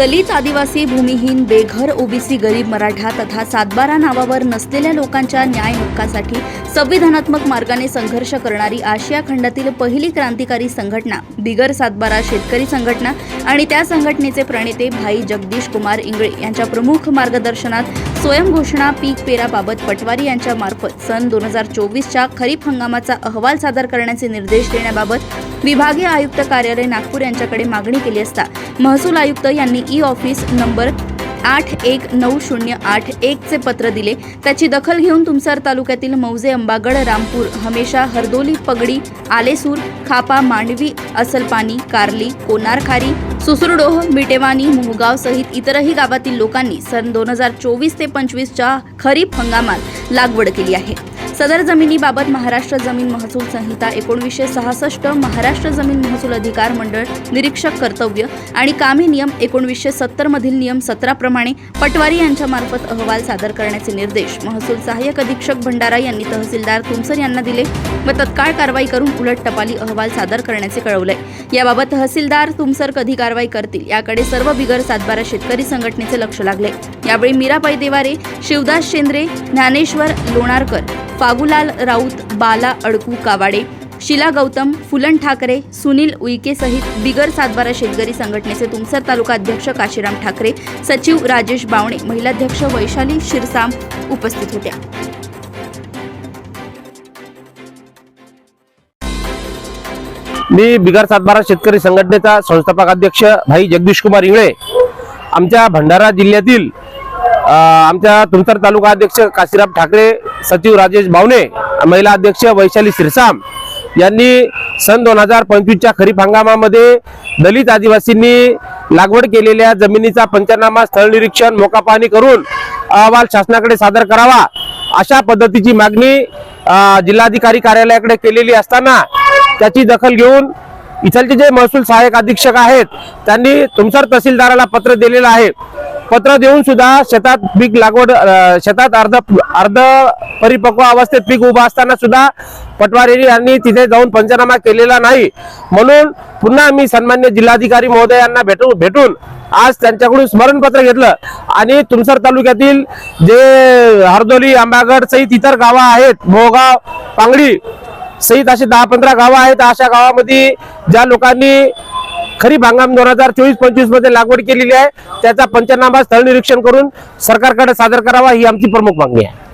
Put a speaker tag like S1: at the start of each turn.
S1: दलित आदिवासी भूमिहीन बेघर ओबीसी गरीब मराठा तथा सातबारा नावावर नसलेल्या लोकांच्या न्याय हक्कासाठी संविधानात्मक मार्गाने संघर्ष करणारी आशिया खंडातील पहिली क्रांतिकारी संघटना बिगर सातबारा शेतकरी संघटना आणि त्या संघटनेचे प्रणेते भाई जगदीश कुमार इंगळे यांच्या प्रमुख मार्गदर्शनात स्वयंघोषणा पीक पेराबाबत पटवारी यांच्या मार्फत सन दोन हजार चोवीसच्या खरीप हंगामाचा अहवाल सादर करण्याचे निर्देश देण्याबाबत विभागीय आयुक्त कार्यालय नागपूर यांच्याकडे मागणी केली असता महसूल आयुक्त यांनी ई ऑफिस नंबर आठ एक नऊ शून्य आठ एकचे पत्र दिले. त्याची दखल घेऊन तुमसर तालुक्यातील मौजे अंबागड रामपूर हमेशा हरदोली पगडी आलेसूर खापा मांडवी असलपानी कार्ली कोनारखारी सुसुरडोह मिटेवानी मोहगाव सहित इतरही गावातील लोकांनी सन दोन हजार चोवीस ते पंचवीसच्या खरीप हंगामात लागवड केली आहे. सदर जमिनीबाबत महाराष्ट्र जमीन महसूल संहिता एकोणवीसशे सहासष्ट महाराष्ट्र जमीन महसूल अधिकार मंडळ निरीक्षक कर्तव्य आणि कामे नियम एकोणवीसशे सत्तर मधील नियम सतराप्रमाणे पटवारी यांच्यामार्फत अहवाल सादर करण्याचे निर्देश महसूल सहाय्यक अधीक्षक भंडारा यांनी तहसीलदार तुमसर यांना दिले व तत्काळ कारवाई करून उलट टपाली अहवाल सादर करण्याचे कळवलंय याबाबत तहसीलदार तुमसर कधी कारवाई करतील याकडे सर्व बिगर सातबारा शेतकरी संघटनेचे लक्ष लागले. यावेळी मीराबाई देवारे शिवदास शेंद्रे ज्ञानेश्वर लोणारकर बाबूलाल राऊत बाला अडकू कावाडे शिला गौतम फुलन ठाकरे सुनील उईके सहित बिगर सातबारा शेतकरी संघटनेचे तुमसर तालुका अध्यक्ष काशीराम ठाकरे सचिव राजेश बावणे महिलाध्यक्ष वैशाली शिरसाम उपस्थित होत्या.
S2: मी बिगर सातबारा शेतकरी संघटनेचा संस्थापक अध्यक्ष भाई जगदीश कुमार इंगळे आमच्या भंडारा जिल्ह्यातील आमच्या तुमसर तालुका अध्यक्ष काशीराम ठाकरे सचिव राजेश भावने महिला अध्यक्ष वैशाली शिरसाम यांनी सन दोन हजार पंचवीसच्या खरीप हंगामामध्ये दलित आदिवासींनी लागवड केलेल्या जमिनीचा पंचनामा स्थळ निरीक्षण मोका पाहणी करून अहवाल शासनाकडे सादर करावा अशा पद्धतीची मागणी जिल्हाधिकारी कार्यालयाकडे केलेली असताना त्याची दखल घेऊन इथलचे जे महसूल सहाय्यक अधीक्षक आहेत त्यांनी तुमसर तहसीलदाराला पत्र दिलेलं आहे. पत्र देऊन सुद्धा शेतात पीक लागवड शेतात अर्ध अर्ध परिपक्व अवस्थेत पीक उभं असताना सुद्धा पटवारी यांनी तिथे जाऊन पंचनामा केलेला नाही. म्हणून पुन्हा आम्ही सन्मान्य जिल्हाधिकारी महोदयांना भेटू भेटून आज त्यांच्याकडून स्मरणपत्र घेतलं. आणि तुमसर तालुक्यातील जे हरदोली आंबागड सहित इतर गावं आहेत मोहगाव पांगडी सहित असे दहा पंधरा गावं आहेत अशा गावामध्ये ज्या लोकांनी खरीप हंगाम दोन हजार चोवीस पंचवीसमध्ये लागवड केलेली आहे. त्याचा पंचनामा स्थळ निरीक्षण करून सरकारकडे सादर करावा ही आमची प्रमुख मागणी आहे.